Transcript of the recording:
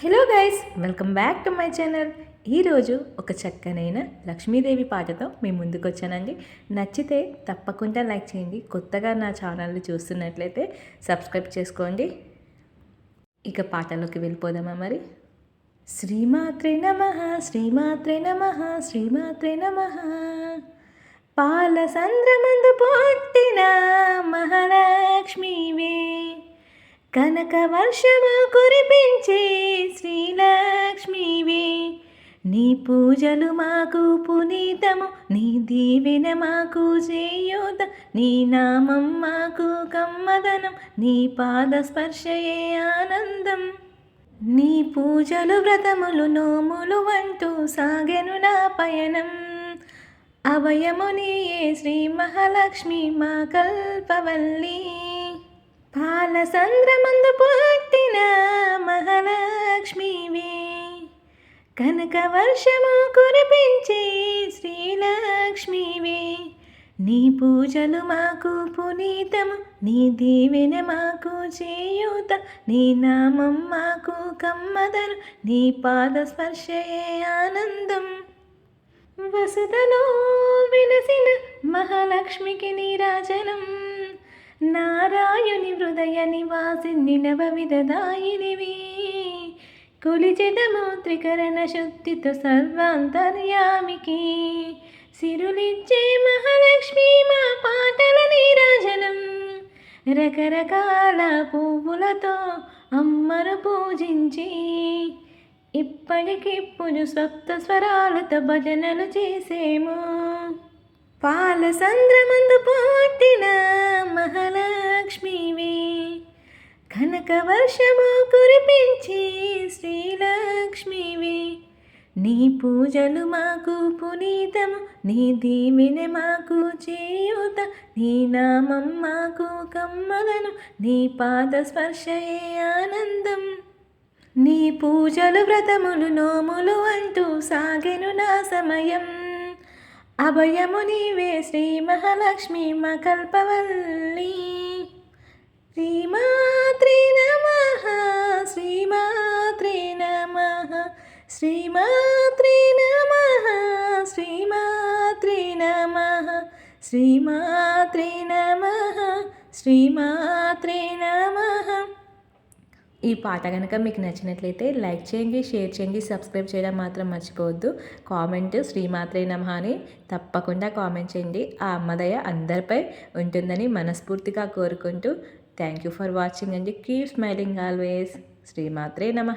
Hello guys welcome back to my channel ఈరోజు ఒక చక్కనైన లక్ష్మీదేవి పాటతో మీ ముందుకు వచ్చానండి నచ్చితే తప్పకుండా లైక్ చేయండి. కొత్తగా నా ఛానల్ని చూస్తున్నట్లయితే సబ్స్క్రైబ్ చేసుకోండి. ఇక పాటలోకి వెళ్ళిపోదామా మరి? శ్రీమాత్రే నమ శ్రీమాత్రే నమ శ్రీమాత్రే నమ. పాల సంద్రమందు పుట్టిన మహాలక్ష్మీవే. కనక వర్షము కురిపించే శ్రీలక్ష్మివే నీ పూజలు మాకు పునీతము నీ దీవెన మాకు చేయూత నీ నామం మాకు కమ్మదనం నీ పాద స్పర్శయే ఆనందం. నీ పూజలు వ్రతములు నోములు అంటూ సాగెను నా పయనం. అభయము శ్రీ మహాలక్ష్మి మా కల్పవల్లి. పాల సంద్రమందు పుట్టిన మహాలక్ష్మివే కనక వర్షము కురిపించే శ్రీలక్ష్మివే నీ పూజలు మాకు పునీతము నీ దీవెన మాకు చేయూత నీ నామం మాకు కమ్మదను నీ పాద స్పర్శయే ఆనందం. వసుదలో విలసిన మహాలక్ష్మికి నీరాజనం. నారాయణి హృదయ నివాసిని నవవిధదాయినివి కొలిచెదము త్రికరణ శుద్ధితో సర్వాంతర్యామికి. సిరులిచ్చే మహాలక్ష్మి మా పాటల నీరాజనం. రకరకాల పువ్వులతో అమ్మను పూజించి ఇప్పటికిప్పుడు సప్త స్వరాలతో భజనలు చేసేము. పాల సంద్రమందు పుట్టిన వర్షము కురిపించి శ్రీలక్ష్మివి. నీ పూజలు మాకు పునీతము నీ దీవెన మాకు చేయూత నీ నామం మాకు కమ్మగను నీ పాద స్పర్శయే ఆనందం. నీ పూజలు వ్రతములు నోములు అంటూ సాగెను నా సమయం. అభయము నీవే శ్రీ మహాలక్ష్మి మకల్పవల్లి. శ్రీమాత్రి శ్రీమాత్రి నమ శ్రీమాత్రి నమ శ్రీమాత్రి నమ శ్రీమాత్రి నమ. ఈ పాట కనుక మీకు నచ్చినట్లయితే లైక్ చేయండి షేర్ చేయండి సబ్స్క్రైబ్ చేయడం మాత్రం మర్చిపోవద్దు. కామెంట్ శ్రీమాత్రే నమ అని తప్పకుండా కామెంట్ చేయండి. ఆ అమ్మదయ అందరిపై ఉంటుందని మనస్ఫూర్తిగా కోరుకుంటూ థ్యాంక్ యూ ఫర్ వాచింగ్ అండి. Keep smiling always. శ్రీమాత్రే నమ.